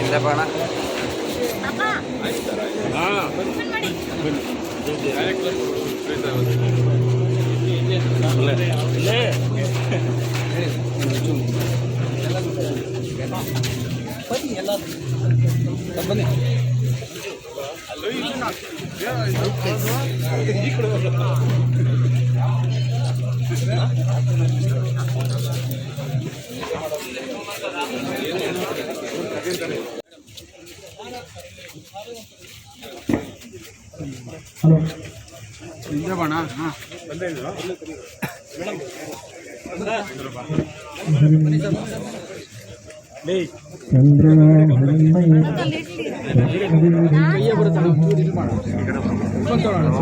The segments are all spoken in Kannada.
ಇಲ್ಲ ಬಾಣ ಹಿಂದೆ ಬಾಣ ಹಾಂ ಹಲೋ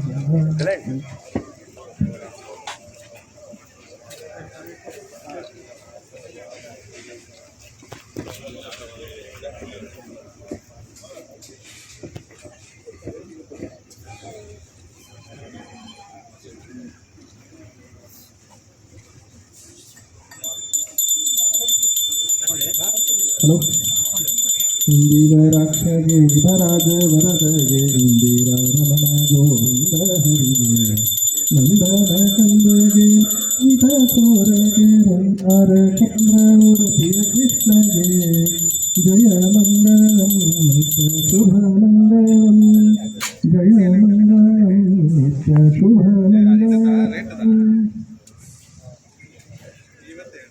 ಇಂದಿರ ഇന്ദിര രാക്ഷസേ വരദ വരദേ ഇന്ദിര രമണ ഗോവിന്ദ ഹരിയേ നന്ദന കന്ദകേ ഇത സോരകേ രംഗാര ചന്ദ്രോട പ്രിയ കൃഷ്ണകേ ജയ മംഗളം നിത്യ ശുഭമംഗളം ജയ മംഗളം നിത്യ ശുഭമംഗളം ഇരുപത്തേഴ്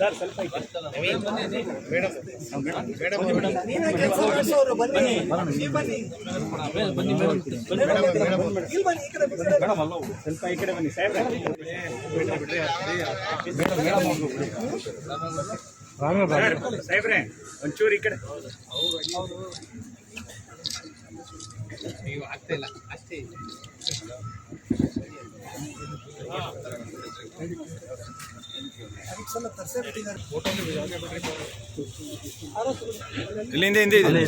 ಸರ್ ಸ್ವಲ್ಪ ಸ್ವಲ್ಪ ಈ ಕಡೆ ಬನ್ನಿ ಸಾಹೇಬ್ರೆ ಸಾಹೇಬ್ರೆ ಒಂಚೂರು ಈ ಕಡೆ ಇಲ್ಲಿಂದ ಹಿಂದೆ ಇದೆ.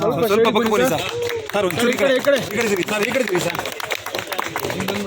ಸ್ವಲ್ಪ ಪಕ್ಕ ಬನ್ನಿ ಸರ್. ಸರ್ ಒಂಚೂರು ಈ ಕಡೆ ಈ ಕಡೆ ಈ ಕಡೆ ಸರಿ. ಸರ್ ಈ ಕಡೆ ಸರಿ ಸರ್. ಮೇಡಮ್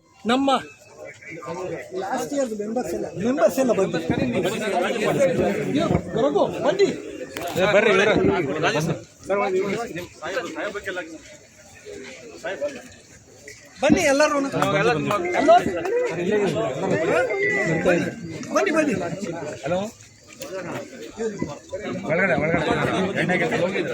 ನಮ್ಮ ಲಾಸ್ಟ್ ಇಯರ್ ಮೆಂಬರ್ಸ್ ಎಲ್ಲ. ಮೆಂಬರ್ಸ್ ಎಲ್ಲ ಬಂದು ಬನ್ನಿ. ಬರ್ರಿ ಬನ್ನಿ ಎಲ್ಲರೂ. ಬನ್ನಿ ಬನ್ನಿ. ಹಲೋ? ಒಳಗಡೆ ಒಳಗಡೆ. ಎಣ್ಣೆಗೆ ಇಲ್ಲ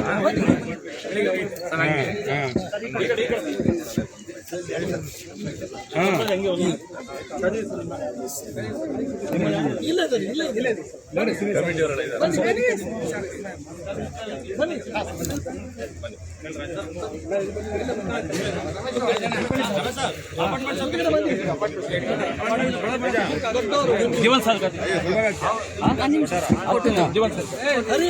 ಜೀವನ್ ಸರ್ ಜೀವನ್ ಸರ್ ಹರಿ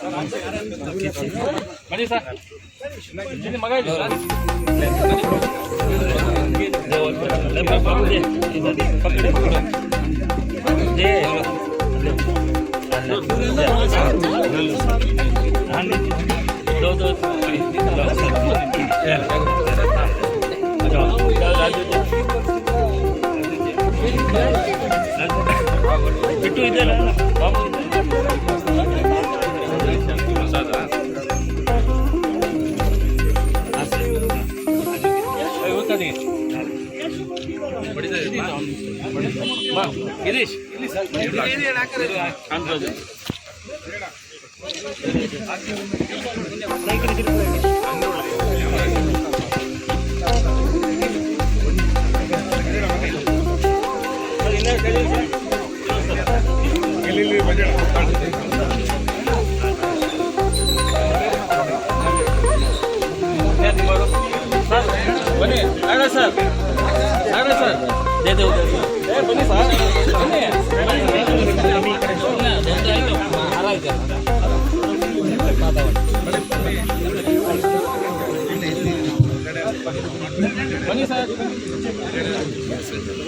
ನೀವು ಏನ್ ಸರ್ ನೀವು ಇಲ್ಲ, ಇಲ್ಲ, ಬೇಡ, ಬೇಡ. ಏನ್ ತೊಂದ್ರೆ ಇಲ್ಲ. ಏನ್ ಸರ್ ನೀವೇ ಹಾ, ಇವ್ರು ಸರ್, ಸರ್, ಸರ್. ಸರ್, ಬನ್ನಿ ಬನ್ನಿ ಸರ್ ಬನ್ನಿ ಸರ್ ಇಲ್ಲಿ ಮಗ ಇದೆ ಸರ್ ಬಿಟ್ಟು ಇದೆಯಲ್ಲ ಬಾಬು ಗಿರೀಶ್ ಕಾಣ್ಬೋದು ಬನ್ನಿ ಆಗ ಸರ್ ಆಗ ಸರ್ ದೇ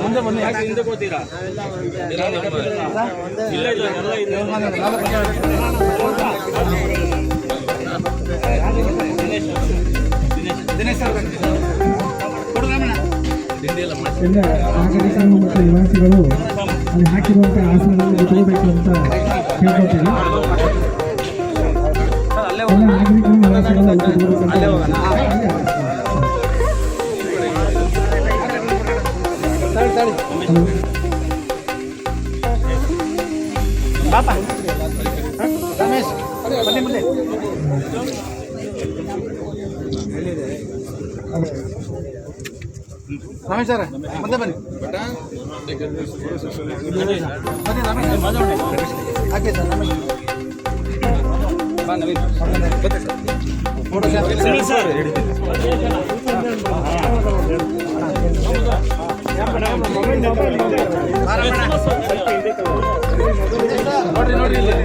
ಮುಂದೆ ಬನ್ನಿ ಯಾಕೆ ಹಿಂದೆ ಕೂತೀರಾ? ಇಲ್ಲ ಇಲ್ಲ ಎಲ್ಲ ಇದೆ. ಎಲ್ಲ ನಾಗರಿಕರು ಮತ್ತು ನಿವಾಸಿಗಳು ಅಲ್ಲಿ ಹಾಕಿರುವಂಥ ಆಸನದಲ್ಲಿ ತಗೋಬೇಕು ಅಂತ ಕೇಳ್ಕೊತೀನಿ ಅಲ್ಲೇ ನಾಗರಿಕರು ನಿವಾಸಿಗಳು ಅಲ್ಲಿ ಕುತ್ಕೋಬೇಕು ಬನ್ನಿ ಬನ್ನಿ. ರಮೇಶ್ ಸರ್ ಮತ್ತೆ ಬನ್ನಿ. ಬನ್ನಿ ರಮೇಶ್ ಹಾಕಿ ಸರ್ ರಮೇಶ್ ಫೋಟೋ ಶಾಪ್ ನೋಡ್ರಿ ನೋಡ್ರಿ ಇಲ್ಲಿ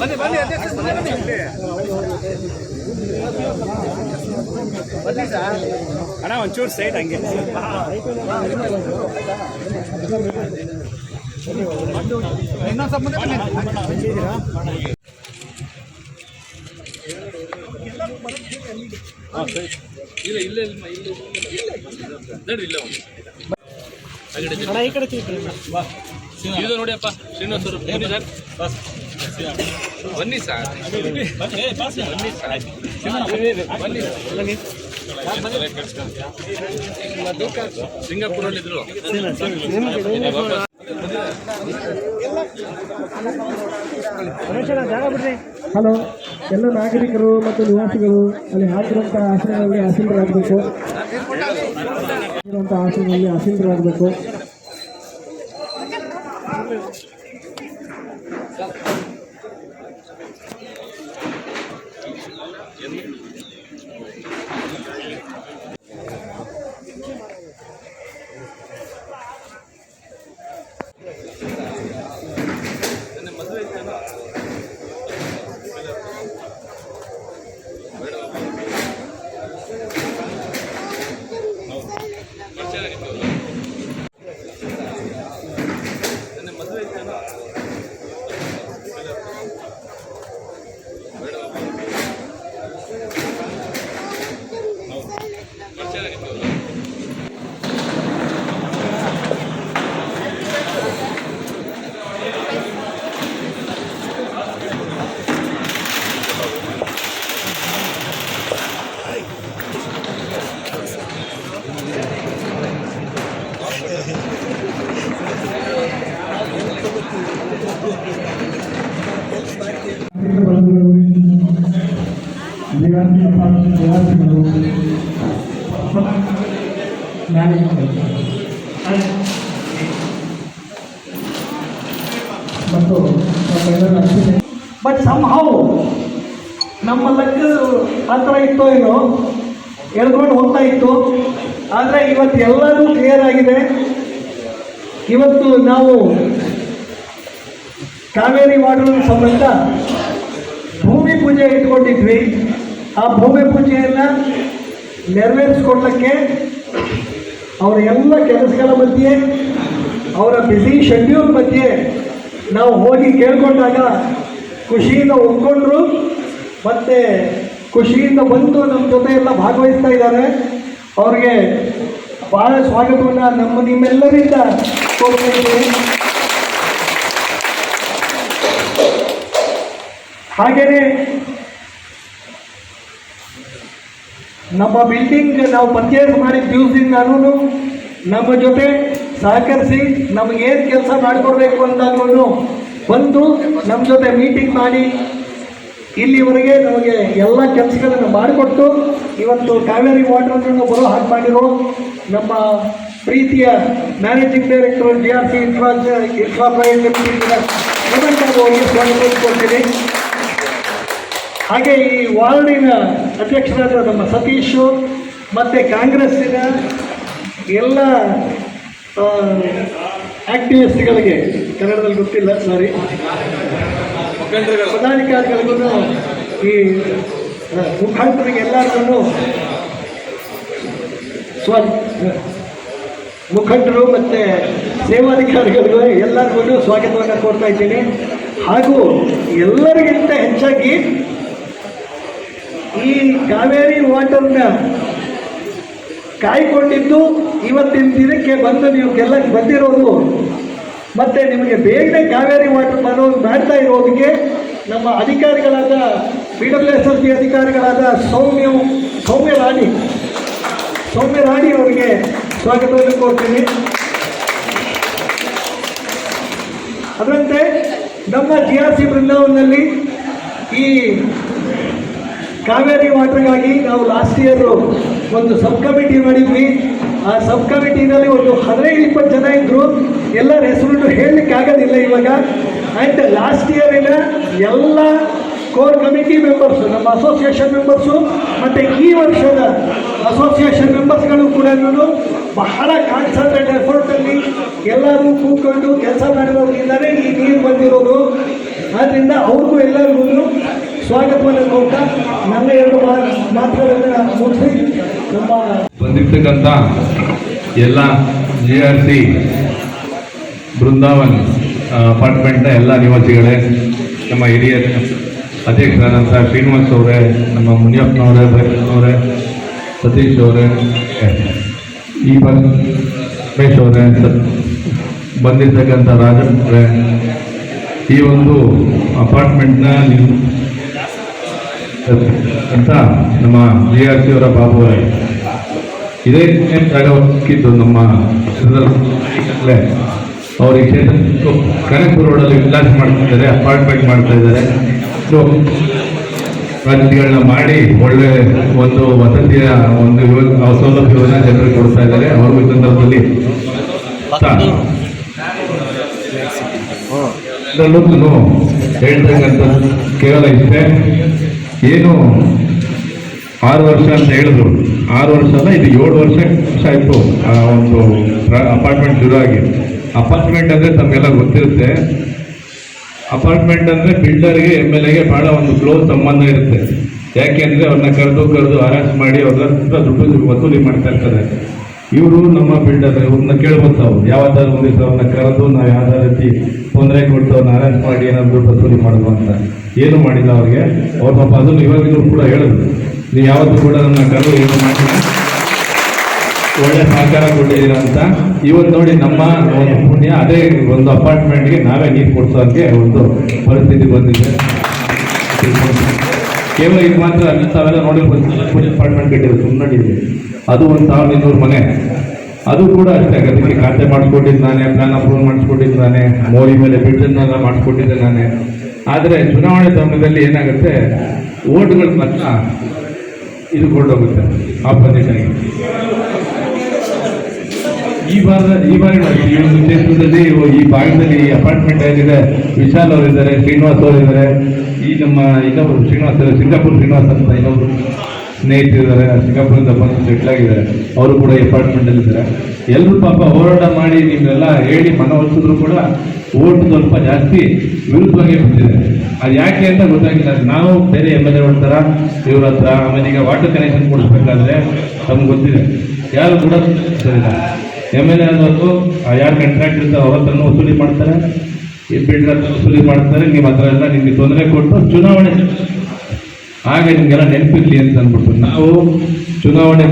ಬನ್ನಿ ಬನ್ನಿ ಅಧ್ಯಕ್ಷ ಬನ್ನಿ ಬನ್ನಿ ಬನ್ನಿ ಸರ್ ಅಣ್ಣ ಒಂಚೂರು ಸೈಡ್ ಹಂಗೆ. ಇನ್ನೊಂದು ಬನ್ನಿ ಇಲ್ಲ ಇಲ್ಲ ಇಲ್ಲ ಇಲ್ಲ ಇಲ್ಲ ಒಂದು ಇದು ನೋಡಿ ಅಪ್ಪ ಶ್ರೀನಿವಾಸರು ಸರ್. ಸರ್ ಬನ್ನಿ ಸರ್ ಬನ್ನಿ ಸರ್ ಬನ್ನಿ ಸಿಂಗಾಪುರಲ್ಲಿ ಇದ್ರು ಹಲೋ, ಎಲ್ಲ ನಾಗರಿಕರು ಮತ್ತು ನಿವಾಸಿಗಳು ಅಲ್ಲಿ ಹಾಕಿರುವಂತಹ ಆಸನಗಳಲ್ಲಿ ಆಸೀನರಾಗಬೇಕು. ಆಸನದಲ್ಲಿ ಆಸೀನರಾಗಬೇಕು. ನಾಗರಿಕರು ಮತ್ತು ನಮ್ಮೆಲ್ಲರ ಸಮ್ ಬಟ್ ಸಂಹೌ ನಮ್ಮ ಲೆಕ್ಕ ಹತ್ರ ಇತ್ತೋ ಏನೋ, ಎಳ್ಕೊಂಡು ಹೋಗ್ತಾ ಇತ್ತು. ಆದರೆ ಇವತ್ತು ಎಲ್ಲರೂ ಕ್ಲಿಯರ್ ಆಗಿದೆ. ಇವತ್ತು ನಾವು ಕಾವೇರಿ ವಾಟರ್ ಸಂಬಂಧ ಭೂಮಿ ಪೂಜೆ ಇಟ್ಕೊಂಡಿದ್ವಿ. ಆ ಭೂಮಿ ಪೂಜೆಯನ್ನ ನೆರವೇರಿಸ್ಕೊಡ್ಲಿಕ್ಕೆ ಅವರ ಎಲ್ಲ ಕೆಲಸಗಳ ಮಧ್ಯೆ, ಅವರ ಬಿಸಿ ಶೆಡ್ಯೂಲ್ ಮಧ್ಯೆ ನಾವು ಹೋಗಿ ಕೇಳ್ಕೊಂಡಾಗ ಖುಷಿಯಿಂದ ಒಪ್ಕೊಂಡ್ರು ಮತ್ತು ಖುಷಿಯಿಂದ ಬಂದು ನಮ್ಮ ಜೊತೆ ಎಲ್ಲ ಭಾಗವಹಿಸ್ತಾ ಇದ್ದಾರೆ. ಅವ್ರಿಗೆ ಭಾಳ ಸ್ವಾಗತವನ್ನು ನಮ್ಮ ನಿಮ್ಮೆಲ್ಲರಿಂದ ಕೋರ್ತಾ ಇದ್ದೀವಿ ಹಾಗೆಯೇ ನಮ್ಮ ಬಿಲ್ಡಿಂಗ್ ನಾವು ಪರ್ಚೇಸ್ ಮಾಡಿದ ದಿವಸದಿಂದನೂ ನಮ್ಮ ಜೊತೆ ಸಹಕರಿಸಿ ನಮಗೇನು ಕೆಲಸ ಮಾಡಿಕೊಡ್ಬೇಕು ಅಂದಾಗ್ಲೂ ಬಂದು ನಮ್ಮ ಜೊತೆ ಮೀಟಿಂಗ್ ಮಾಡಿ ಇಲ್ಲಿವರೆಗೆ ನಮಗೆ ಎಲ್ಲ ಕೆಲಸಗಳನ್ನು ಮಾಡಿಕೊಟ್ಟು ಇವತ್ತು ಕಾವೇರಿ ವಾಟರನ್ನು ಬರೋ ಹಾಗೆ ಮಾಡಿರೋ ನಮ್ಮ ಪ್ರೀತಿಯ managing director G R C infra infra private limited ಅವರಿಗೆ ಕೊಡ್ತೀನಿ ಹಾಗೆ ಈ ವಾರ್ಡಿನ ಅಧ್ಯಕ್ಷರಾದ ನಮ್ಮ ಸತೀಶು, ಮತ್ತು ಕಾಂಗ್ರೆಸ್ಸಿನ ಎಲ್ಲ ಆಕ್ಟಿವಿಸ್ಟ್ಗಳಿಗೆ, ಕನ್ನಡದಲ್ಲಿ ಗೊತ್ತಿಲ್ಲ ಸಾರಿ ಪದಾಧಿಕಾರಿಗಳಿಗೂ ಈ ಮುಖಂಡರಿಗೆಲ್ಲರಿಗೂ ಸ್ವ ಮುಖಂಡರು ಮತ್ತು ಸೇವಾಧಿಕಾರಿಗಳಿಗೂ ಎಲ್ಲರಿಗೂ ಸ್ವಾಗತವನ್ನು ಕೋರ್ತಾ ಇದ್ದೀನಿ. ಹಾಗೂ ಎಲ್ಲರಿಗಿಂತ ಹೆಚ್ಚಾಗಿ ಈ ಕಾವೇರಿ ವಾಟರ್ನ ಕಾಯ್ಕೊಂಡಿದ್ದು ಇವತ್ತಿನ ದಿನಕ್ಕೆ ಬಂದು ನೀವು ಗೆಲ್ಲಕ್ಕೆ ಬಂದಿರೋದು. ಮತ್ತು ನಿಮಗೆ ಬೇಗನೆ ಕಾವೇರಿ ವಾಟರ್ ಬರೋದು ಮಾಡ್ತಾ ಇರೋದಕ್ಕೆ ನಮ್ಮ ಅಧಿಕಾರಿಗಳಾದ P W S L P ಅಧಿಕಾರಿಗಳಾದ ಸೌಮ್ಯ ಸೌಮ್ಯ ರಾಣಿ ಸೌಮ್ಯ ರಾಣಿ ಅವರಿಗೆ ಸ್ವಾಗತವನ್ನು ಕೋರ್ತೀನಿ. ಅದರಂತೆ ನಮ್ಮ ಜಿ ಆರ್ ಸಿ ಬೃಂದಾವನದಲ್ಲಿ ಈ ಕಾವೇರಿ ವಾಟರ್ಗಾಗಿ ನಾವು ಲಾಸ್ಟ್ ಇಯರ್ ಒಂದು ಸಬ್ ಕಮಿಟಿ ಮಾಡಿದ್ವಿ. ಆ ಸಬ್ ಕಮಿಟಿನಲ್ಲಿ ಒಂದು ಹದಿನೈದು, ಇಪ್ಪತ್ತು ಜನ ಇದ್ದರು ಎಲ್ಲರ ಹೆಸರು ಹೇಳಲಿಕ್ಕೆ ಆಗೋದಿಲ್ಲ ಇವಾಗ. ಆ್ಯಂಡ್ ಲಾಸ್ಟ್ ಇಯರಿನ ಎಲ್ಲ ಕೋರ್ ಕಮಿಟಿ ಮೆಂಬರ್ಸು ನಮ್ಮ ಅಸೋಸಿಯೇಷನ್ ಮೆಂಬರ್ಸು ಮತ್ತು ಈ ವರ್ಷದ ಅಸೋಸಿಯೇಷನ್ ಮೆಂಬರ್ಸ್ಗಳು ಕೂಡ ಬಹಳ ಕಾನ್ಸಂಟ್ರೇಟ್ ಎಫರ್ಟಲ್ಲಿ ಎಲ್ಲರೂ ಕೂತ್ಕೊಂಡು ಕೆಲಸ ಮಾಡಿರೋದ್ರಿಂದಲೇ ಈ ನೀರು ಬಂದಿರೋದು. ಆದ್ದರಿಂದ ಅವ್ರಿಗೂ ಎಲ್ಲರಿಗೂ ಸ್ವಾಗತವನ್ನು ಕೊಟ್ಟ ನನ್ನ ಎರಡು ಮುಗಿಸಿ ನಮ್ಮ ಬಂದಿರ್ತಕ್ಕಂಥ ಎಲ್ಲ ಜಿ ಆರ್ ಸಿ ಬೃಂದಾವನ್ ಅಪಾರ್ಟ್ಮೆಂಟ್ನ ಎಲ್ಲ ನಿವಾಸಿಗಳೇ, ನಮ್ಮ ಹಿರಿಯ ಅಧ್ಯಕ್ಷರಾದಂಥ ಶ್ರೀನಿವಾಸ್ ಅವರೇ, ನಮ್ಮ ಮುನಿಯಪ್ಪನವರೇ ಭೈರಪ್ಪನವರೇ ಸತೀಶ್ ಅವರೇ ಈ ರಮೇಶ್ ಅವರೇ ಬಂದಿರ್ತಕ್ಕಂಥ ರಾಜನ್ ಅವರೇ, ಈ ಒಂದು ಅಪಾರ್ಟ್ಮೆಂಟ್ನ ಅಂತ ನಮ್ಮ ಜಿ ಆರ್ ಸಿ ಅವರ ಬಾಬು ಇದೇ ಜಾಗ ಸಿಕ್ಕಿದ್ದು ನಮ್ಮ ಚಿತ್ರದಲ್ಲೇ ಅವರು ಈ ಕ್ಷೇತ್ರ ಕನಕಪುರ ರೋಡಲ್ಲಿ ವಿಲಾಸ ಮಾಡ್ತಾ ಇದ್ದಾರೆ ಅಪಾರ್ಟ್ಮೆಂಟ್ ಮಾಡ್ತಾ ಇದ್ದಾರೆ. ಸೊ ರಾಜ್ಯಗಳನ್ನ ಮಾಡಿ ಒಳ್ಳೆ ಒಂದು ವಸತಿಯ ಒಂದು ಸೌಲಭ್ಯವನ್ನು ಜನರಿಗೆ ಕೊಡ್ತಾ ಇದ್ದಾರೆ. ಅವರು ಈ ಸಂದರ್ಭದಲ್ಲಿ ನಾನು ಹೇಳ್ತಕ್ಕಂಥದ್ದು ಕೇವಲ ಇಷ್ಟೇ. ಏನು ಆರು ವರ್ಷ ಅಂತ ಹೇಳಿದ್ರು. ಆರು ವರ್ಷ ಅಲ್ಲ, ಇದು ಏಳು ವರ್ಷ ಆಯಿತು. ಆ ಒಂದು ಅಪಾರ್ಟ್ಮೆಂಟ್ ಶುರು ಆಗಿ. ಅಪಾರ್ಟ್ಮೆಂಟ್ ಅಂದರೆ ತಮಗೆಲ್ಲ ಗೊತ್ತಿರುತ್ತೆ. ಅಪಾರ್ಟ್ಮೆಂಟ್ ಅಂದರೆ ಬಿಲ್ಡರ್ಗೆ ಎಂ ಎಲ್ ಎಗೆ ಭಾಳ ಒಂದು ಕ್ಲೋಸ್ ಸಂಬಂಧ ಇರುತ್ತೆ. ಯಾಕೆಂದರೆ ಅವ್ರನ್ನ ಕರೆದು ಕರೆದು ಅರೆಸ್ಟ್ ಮಾಡಿ ಅವ್ರ ಹತ್ರ ದುಡ್ಡು ವಸೂಲಿ ಮಾಡ್ತಾ ಇರ್ತಾರೆ. ಇವರು ನಮ್ಮ ಬಿಲ್ಡರ್ ಇವ್ರನ್ನ ಕೇಳ್ಬೋದು ತಾವು ಯಾವ್ದಾದ್ರು ಒಂದು ಅವ್ರನ್ನ ಕರೆದು ನಾವು ಯಾವುದೇ ರೀತಿ ತೊಂದರೆ ಕೊಟ್ಟು ನಾರಾಯಣ ಮಾಡಿ ಏನಾದ್ರು ವಸೂಲಿ ಮಾಡುವ ಅಂತ ಏನು ಮಾಡಿಲ್ಲ ಅವ್ರಿಗೆ. ಅವ್ರ ಪಾಪ ಅದನ್ನು ಕೂಡ ಹೇಳಿದ್ರು ನೀವು ಯಾವತ್ತೂ ಕೂಡ ನನ್ನ ಕರು ಏನು ಮಾಡಿಲ್ಲ ಒಳ್ಳೆ ಸಹಕಾರ ಕೊಟ್ಟಿದ್ದೀರಾ ಅಂತ. ಇವತ್ತು ನೋಡಿ ನಮ್ಮ ಒಂದು ಪುಣ್ಯ, ಅದೇ ಒಂದು ಅಪಾರ್ಟ್ಮೆಂಟ್ಗೆ ನಾವೇ ನೀರು ಕೊಡ್ಸೋಕ್ಕೆ ಒಂದು ಪರಿಸ್ಥಿತಿ ಬಂದಿದೆ. ಕೇವಲ ಇದು ಮಾತ್ರ ಅಲ್ಲಿ, ತಾವೆಲ್ಲ ಒಂದು ಅಪಾರ್ಟ್ಮೆಂಟ್ ಕಟ್ಟಿದ್ರು ಸುಮ್ಮನೆ. ಅದು ಒಂದು ಸಾವಿರದ ಇನ್ನೂರು ಮನೆ. ಅದು ಕೂಡ ಅಷ್ಟೇ ಅದಕ್ಕೆ ಖಾತೆ ಮಾಡಿಸ್ಕೊಟ್ಟಿದ್ದಾನೆ ಪ್ಲಾನ್ ಅಪ್ರೂವ್ ಮಾಡಿಸ್ಕೊಟ್ಟಿದ್ದಾನೆ ನಾನೇ, ಮೋರಿ ಮೇಲೆ ಬಿಡ್ಡನ್ನೆಲ್ಲ ಮಾಡಿಸ್ಕೊಟ್ಟಿದ್ದೆ ನಾನೇ. ಆದರೆ ಚುನಾವಣೆ ಸಮಯದಲ್ಲಿ ಏನಾಗುತ್ತೆ, ಓಟ್ಗಳ ಮಾತ್ರ ಇದು ಕೊಂಡೋಗುತ್ತೆ ಆಪೋಸಿಟ್ ಈ ಬಾರ ಈ ಬಾರಿ ನೋಡಿ ಈ ಒಂದು ಕ್ಷೇತ್ರದಲ್ಲಿ, ಈ ಭಾಗದಲ್ಲಿ ಅಪಾರ್ಟ್ಮೆಂಟ್ ಏನಿದೆ, ವಿಶಾಲ್ ಅವರಿದ್ದಾರೆ, ಶ್ರೀನಿವಾಸ್ ಅವರಿದ್ದಾರೆ, ಈ ನಮ್ಮ ಇನ್ನೊಬ್ರು ಶ್ರೀನಿವಾಸ್ ಸಿಂಗಾಪುರ್ ಶ್ರೀನಿವಾಸ್ ಅಂತ ಇನ್ನೊಬ್ರು. ಸ್ನೇಹಿತರಿದ್ದಾರೆ ಸಿಂಗಾಪುರಿಂದ ಬಂದು ಸೆಟ್ಲ್ ಆಗಿದ್ದಾರೆ ಅವರು ಕೂಡ ಈ ಅಪಾರ್ಟ್ಮೆಂಟ್ ಅಲ್ಲಿ ಇದ್ದಾರೆ. ಎಲ್ಲರೂ ಪಾಪ ಹೋರಾಟ ಮಾಡಿ ನೀವೆಲ್ಲ ಹೇಳಿ ಮನವೊಲಿಸಿದ್ರು ಕೂಡ ಓಟ್ ಸ್ವಲ್ಪ ಜಾಸ್ತಿ ವಿರುದ್ಧವಾಗಿ ಬಿಟ್ಟಿದೆ. ಅದು ಯಾಕೆ ಅಂತ ಗೊತ್ತಾಗಿಲ್ಲ. ನಾವು ಬೇರೆ ಎಂ ಎಲ್ ಎ ಥರ ಇವ್ರ ಹತ್ರ, ಆಮೇಲೆ ಈಗ ವಾಟರ್ ಕನೆಕ್ಷನ್ ಕೊಡಿಸ್ಬೇಕಾದ್ರೆ ನಮ್ಗೆ ಗೊತ್ತಿದೆ. ಯಾರು ಕೂಡ ಸರಿಲ್ಲ ಎಂ ಎಲ್ ಎ ಅನ್ನೋದು ಯಾರು ಕಂಟ್ರಾಕ್ಟ್ ಇರ್ತಾರೆ ಅವ್ರ ಹತ್ರನೂ ವಸೂಲಿ ಮಾಡ್ತಾರೆ. ಈ ಬಿಲ್ಡರ್ ವಸೂಲಿ ಮಾಡ್ತಾರೆ. ನಿಮ್ಮ ಹತ್ರ ಎಲ್ಲ ನಿಮಗೆ ತೊಂದರೆ ಕೊಟ್ಟು ಚುನಾವಣೆ ಹಾಗೆ ನಿಮಗೆಲ್ಲ ನೆನಪಿರ್ಲಿ ಅಂತ ಅಂದ್ಬಿಟ್ಟು ನಾವು ಚುನಾವಣೆ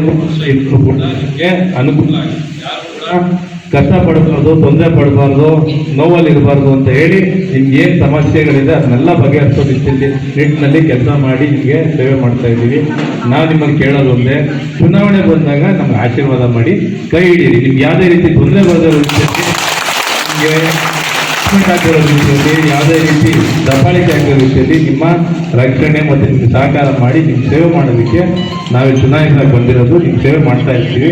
ಇದ್ರು ಕೂಡ ನಿಮಗೆ ಅನುಕೂಲ ಆಗಿ ಯಾರು ಕೂಡ ಕಷ್ಟ ಪಡಬಾರ್ದು, ತೊಂದರೆ ಪಡಬಾರ್ದು ನೋವಲ್ಲಿ ಇರಬಾರ್ದು ಅಂತ ಹೇಳಿ ನಿಮ್ಗೆ ಏನು ಸಮಸ್ಯೆಗಳಿದೆ ಅದನ್ನೆಲ್ಲ ಬಗೆಹರಿಸೋ ನಿಟ್ಟಿನಲ್ಲಿ ನಿಟ್ಟಿನಲ್ಲಿ ಕೆಲಸ ಮಾಡಿ ನಿಮಗೆ ಸೇವೆ ಮಾಡ್ತಾ ಇದ್ದೀವಿ. ನಾವು ನಿಮ್ಮಲ್ಲಿ ಕೇಳೋದು ಒಂದೇ, ಚುನಾವಣೆ ಬಂದಾಗ ನಮ್ಗೆ ಆಶೀರ್ವಾದ ಮಾಡಿ ಕೈ ಹಿಡೀರಿ. ನಿಮ್ಗೆ ಯಾವುದೇ ರೀತಿ ತೊಂದರೆ ಬರೋದ್ರ ರೀತಿಯಲ್ಲಿ ನಿಮಗೆ ಟ್ರೀಟ್ಮೆಂಟ್ ಆಗಿರೋ ರೀತಿಯಲ್ಲಿ ಯಾವುದೇ ರೀತಿ ದಬ್ಬಾಳಿಕೆ ರೀತಿಯಲ್ಲಿ ನಿಮ್ಮ ರಕ್ಷಣೆ ಮತ್ತು ನಿಮ್ಗೆ ಸಹಕಾರ ಮಾಡಿ ನಿಮ್ಮ ಸೇವೆ ಮಾಡೋದಕ್ಕೆ ನಾವು ಚುನಾಯಿಸಲಾಗಿ ಬಂದಿರೋದು ನಿಮ್ಮ ಸೇವೆ ಮಾಡ್ತಾ ಇರ್ತೀವಿ.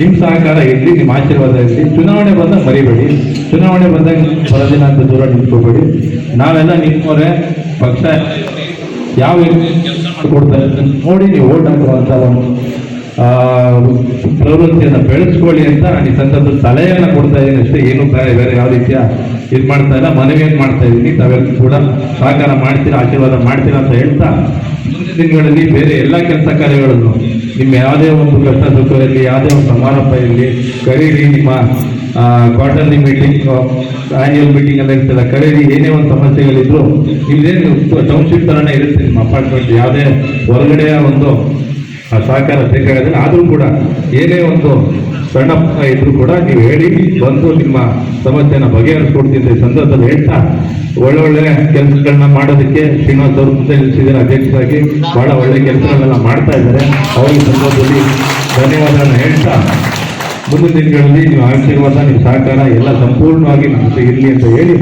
ನಿಮ್ಮ ಸಹಕಾರ ಇರಲಿ, ನಿಮ್ಮ ಆಶೀರ್ವಾದ ಇರಲಿ. ಚುನಾವಣೆ ಬಂದಾಗ ಮರಿಬೇಡಿ. ಚುನಾವಣೆ ಬಂದಾಗ ದಿನ ಅಂತ ದೂರ ನಿಂತ್ಕೋಬೇಡಿ. ನಾವೆಲ್ಲ ನಿಮ್ಮವರೇ ಪಕ್ಷ. ಯಾವ ಅದನ್ನ ನೋಡಿ, ನೀವು ಓಟ್ ಹಾಕುವಂಥ ಪ್ರವೃತ್ತಿಯನ್ನು ಬೆಳೆಸ್ಕೊಳ್ಳಿ ಅಂತ ಈ ಸಂದರ್ಭದಲ್ಲಿ ಸಲಹೆಯನ್ನು ಕೊಡ್ತಾ ಇದ್ದೀನಿ ಅಷ್ಟೇ. ಏನು ಬೇರೆ ಬೇರೆ ಯಾವ ರೀತಿಯ ಇದು ಮಾಡ್ತಾ ಇಲ್ಲ ಮನವಿಯನ್ನು ಮಾಡ್ತಾ ಇದ್ದೀನಿ ತಾವೆಲ್ಲರೂ ಕೂಡ ಸಹಕಾರ ಮಾಡ್ತೀರಾ, ಆಶೀರ್ವಾದ ಮಾಡ್ತೀರಾ ಅಂತ ಹೇಳ್ತಾ ಮುಂದಿನ ದಿನಗಳಲ್ಲಿ ಬೇರೆ ಎಲ್ಲ ಕೆಲಸ ಕಾರ್ಯಗಳನ್ನು ನಿಮ್ಮ ಯಾವುದೇ ಒಂದು ಕಷ್ಟ ಸುಖ ಇರಲಿ ಯಾವುದೇ ಒಂದು ಸಮಾರಂಭ ಇರಲಿ, ಕರೀರಿ ನಿಮ್ಮ ಕ್ವಾರ್ಟರ್ಲಿ ಮೀಟಿಂಗ್ ಆನ್ಯುವಲ್ ಮೀಟಿಂಗ್ ಎಲ್ಲ ಇರ್ತಲ್ಲ ಕರೀರಿ, ಏನೇ ಒಂದು ಸಮಸ್ಯೆಗಳಿದ್ರು ನಿಮ್ದೇನು ಟೌನ್ಶಿಪ್ ಥರನೇ ಇರುತ್ತೆ ನಿಮ್ಮ ಅಪಾರ್ಟ್ಮೆಂಟ್ ಯಾವುದೇ ಹೊರಗಡೆಯ ಒಂದು ಆ ಸಹಕಾರ ಬೇಕಾಗೋದಿಲ್ಲ ಆದರೂ ಕೂಡ ಏನೇ ಒಂದು ಸಣ್ಣ ಇದ್ರು ಕೂಡ ನೀವು ಹೇಳಿ ಬಂದು ನಿಮ್ಮ ಸಮಸ್ಯೆನ ಬಗೆಹರಿಸ್ಕೊಡ್ತಿದ್ದೆ ಸಂದರ್ಭದಲ್ಲಿ ಹೇಳ್ತಾ, ಒಳ್ಳೊಳ್ಳೆ ಕೆಲಸಗಳನ್ನ ಮಾಡೋದಕ್ಕೆ ಶ್ರೀನಿವಾಸ್ ಅವರು ಮುಂದೆ ನಿಲ್ಲಿಸಿದ್ದಾರೆ ಅಧ್ಯಕ್ಷರಾಗಿ. ಬಹಳ ಒಳ್ಳೆ ಕೆಲಸಗಳನ್ನೆಲ್ಲ ಮಾಡ್ತಾ ಇದ್ದಾರೆ. ಅವ್ರಿಗೆ ಸಂದರ್ಭದಲ್ಲಿ ಧನ್ಯವಾದನ ಹೇಳ್ತಾ, ಮುಂದಿನ ದಿನಗಳಲ್ಲಿ ನೀವು ಆಶೀರ್ವಾದ, ನಿಮ್ಮ ಸಹಕಾರ ಎಲ್ಲ ಸಂಪೂರ್ಣವಾಗಿ ನಮ್ಮ ಇರಲಿ ಅಂತ ಹೇಳಿ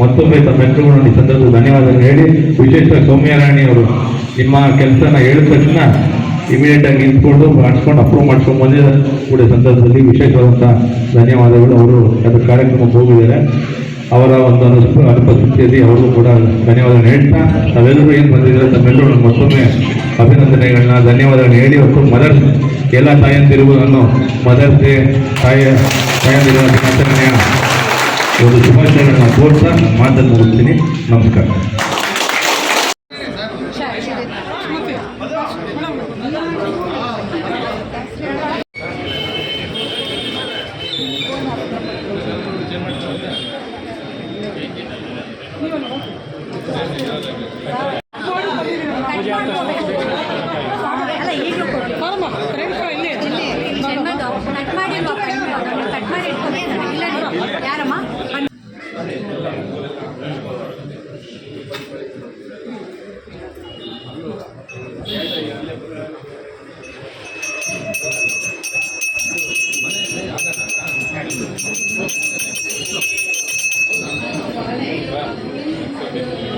ಮತ್ತೊಮ್ಮೆ ತಮ್ಮೆಲ್ಲರಿಗೂ ಈ ಸಂದರ್ಭದಲ್ಲಿ ಧನ್ಯವಾದ ಹೇಳಿ. ವಿಶೇಷ ಸೌಮ್ಯರಾಣಿ ಅವರು ನಿಮ್ಮ ಕೆಲಸನ ಹೇಳಿದ ತಕ್ಷಣ ಇಮಿಡಿಯೇಟ್ ಆಗಿ ನಿಂತ್ಕೊಂಡು ಮಾಡಿಸ್ಕೊಂಡು ಅಪ್ರೂವ್ ಮಾಡ್ಕೊಂಡು ಕೂಡ ಸಂದರ್ಭದಲ್ಲಿ ವಿಶೇಷವಾದಂಥ ಧನ್ಯವಾದಗಳು. ಅವರು ಅದು ಕಾರ್ಯಕ್ರಮಕ್ಕೆ ಹೋಗಿದ್ದಾರೆ. ಅವರ ಒಂದು ಅನುಸ್ಪ, ಅನುಪಸ್ಥಿತಿಯಲ್ಲಿ ಅವರು ಕೂಡ ಧನ್ಯವಾದ ಹೇಳ್ತಾ ನಾವೆಲ್ಲರೂ ಏನು ಬಂದಿದ್ದಾರೆ ತಮ್ಮೆಲ್ಲರೂ ಮತ್ತೊಮ್ಮೆ ಅಭಿನಂದನೆಗಳನ್ನ, ಧನ್ಯವಾದಗಳನ್ನ ಹೇಳಿ. ಅವರು ಮದರ್ಸ್ ಎಲ್ಲ ತಾಯಂದಿರುವುದನ್ನು ನಾನು ಮದರ್ಸ್ ಡೇ ತಾಯ ತಾಯಂದಿರುವ ಒಂದು ಶುಭಾಶಯಗಳನ್ನು ಕೋರ್ತಾ ಮಾತನ್ನು ಮುಗಿಸ್ತೀನಿ. ನಮಸ್ಕಾರ ಅಲ್ಲ ಈಗಲೂ ಕೊಡಿ ಚೆನ್ನದು ಕಟ್ ಮಾಡಿ ಅಲ್ವಾ ಕಟ್ ಮಾಡಿ ಇಟ್ಕೊಬೇಕು ಇಲ್ಲ ನೀವು ಯಾರಮ್ಮ ಆಯ್ತಾ